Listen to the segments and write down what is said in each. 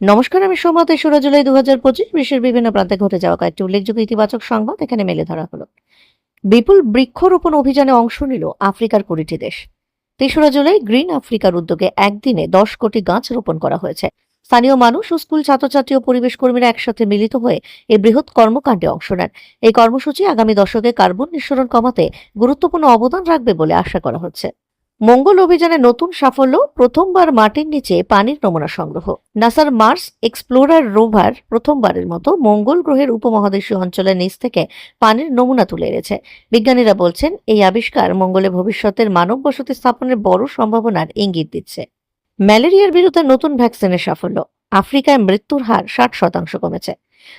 নমস্কার, আমি সোমা তেসরা জুলাই দু হাজার পঁচিশ বিশ্বের বিভিন্ন প্রান্তে ঘটে যাওয়া কয়েকটি উল্লেখযোগ্য ইতিবাচক সংবাদ এখানে মেলে ধরা হলো। বিপুল বৃক্ষরোপণ অভিযানে অংশ নিল আফ্রিকার কুড়িটি দেশ। তেসরা জুলাই গ্রিন আফ্রিকার উদ্যোগে একদিনে দশ কোটি গাছ রোপণ করা হয়েছে। স্থানীয় মানুষ ও স্কুল ছাত্রছাত্রী ও পরিবেশ কর্মীরা একসাথে মিলিত হয়ে এই বৃহৎ কর্মকাণ্ডে অংশ নেন। এই কর্মসূচি আগামী দশকে কার্বন নিঃসরণ কমাতে গুরুত্বপূর্ণ অবদান রাখবে বলে আশা করা হচ্ছে। মঙ্গল অভিযানে নতুন সাফল্য, প্রথমবার মাটির নিচে পানির নমুনা সংগ্রহ। নাসার মার্স এক্সপ্লোরার রোভার প্রথমবারের মতো মঙ্গল গ্রহের উপমহাদেশীয় অঞ্চলের নিচ থেকে পানির নমুনা তুলে এনেছে। বিজ্ঞানীরা বলছেন, এই আবিষ্কার মঙ্গলে ভবিষ্যতের মানব বসতি স্থাপনের বড় সম্ভাবনার ইঙ্গিত দিচ্ছে। ম্যালেরিয়ার বিরুদ্ধে নতুন ভ্যাকসিনের সাফল্য। আফ্রিকায় মৃত্যুর হার ষাট শতাংশ কমেছে।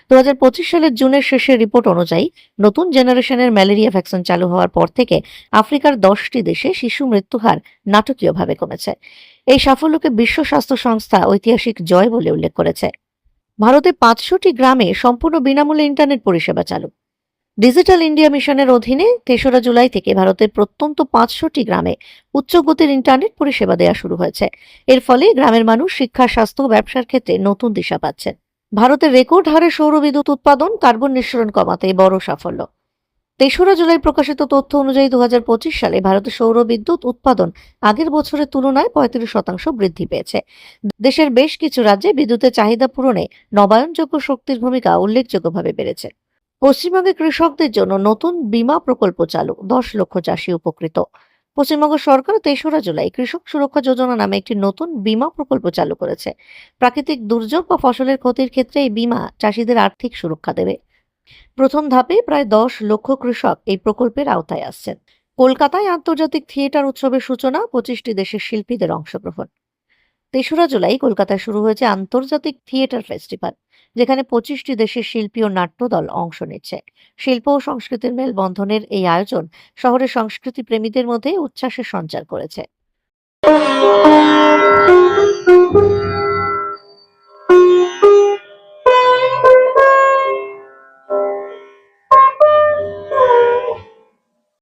দু হাজার পঁচিশ সালের জুনের শেষের রিপোর্ট অনুযায়ী নতুন জেনারেশনের ম্যালেরিয়া ভ্যাকসিন চালু হওয়ার পর থেকে আফ্রিকার দশটি দেশে শিশু মৃত্যু হার নাটকীয়ভাবে কমেছে। এই সাফল্যকে বিশ্ব স্বাস্থ্য সংস্থা ঐতিহাসিক জয় বলে উল্লেখ করেছে। ভারতে পাঁচশোটি গ্রামে সম্পূর্ণ বিনামূল্যে ইন্টারনেট পরিষেবা চালু। ডিজিটাল ইন্ডিয়া মিশনের অধীনে তেসরা জুলাই থেকে ভারতের প্রত্যন্ত পাঁচশোটি গ্রামে উচ্চ গতির ইন্টারনেট পরিষেবা দেওয়া শুরু হয়েছে। এর ফলে গ্রামের মানুষ শিক্ষা, স্বাস্থ্য ও ব্যবসার ক্ষেত্রে নতুন দিশা পাচ্ছেন। ভারতের রেকর্ড হারে সৌর বিদ্যুৎ উৎপাদন কার্বন নিঃসরণ কমাতে বড় সাফল্য। তেসরা জুলাই প্রকাশিত তথ্য অনুযায়ী দু সালে ভারতের সৌর বিদ্যুৎ উৎপাদন আগের বছরের তুলনায় পঁয়ত্রিশ শতাংশ বৃদ্ধি পেয়েছে। দেশের বেশ কিছু রাজ্যে বিদ্যুতের চাহিদা পূরণে নবায়নযোগ্য শক্তির ভূমিকা উল্লেখযোগ্যভাবে বেড়েছে। পশ্চিমবঙ্গে কৃষকদের জন্য নতুন বীমা প্রকল্প চালু, দশ লক্ষ চাষি উপকৃত। পশ্চিমবঙ্গ সরকার তেসরা জুলাই কৃষক সুরক্ষা যোজনা নামে একটি নতুন বীমা প্রকল্প চালু করেছে। প্রাকৃতিক দুর্যোগ বা ফসলের ক্ষতির ক্ষেত্রে এই বীমা চাষিদের আর্থিক সুরক্ষা দেবে। প্রথম ধাপে প্রায় দশ লক্ষ কৃষক এই প্রকল্পের আওতায় আসছেন। কলকাতায় আন্তর্জাতিক থিয়েটার উৎসবের সূচনা পঁচিশটি দেশের শিল্পীদের অংশগ্রহণ। তেসরা জুলাই কলকাতায় শুরু হয়েছে আন্তর্জাতিক থিয়েটার ফেস্টিভ্যাল, যেখানে পঁচিশটি দেশের শিল্পী ও নাট্যদল অংশ নিচ্ছে। শিল্প ও সংস্কৃতির মেলবন্ধনের এই আয়োজন শহরের সংস্কৃতি প্রেমীদের মধ্যে উচ্ছ্বাসের সঞ্চার করেছে।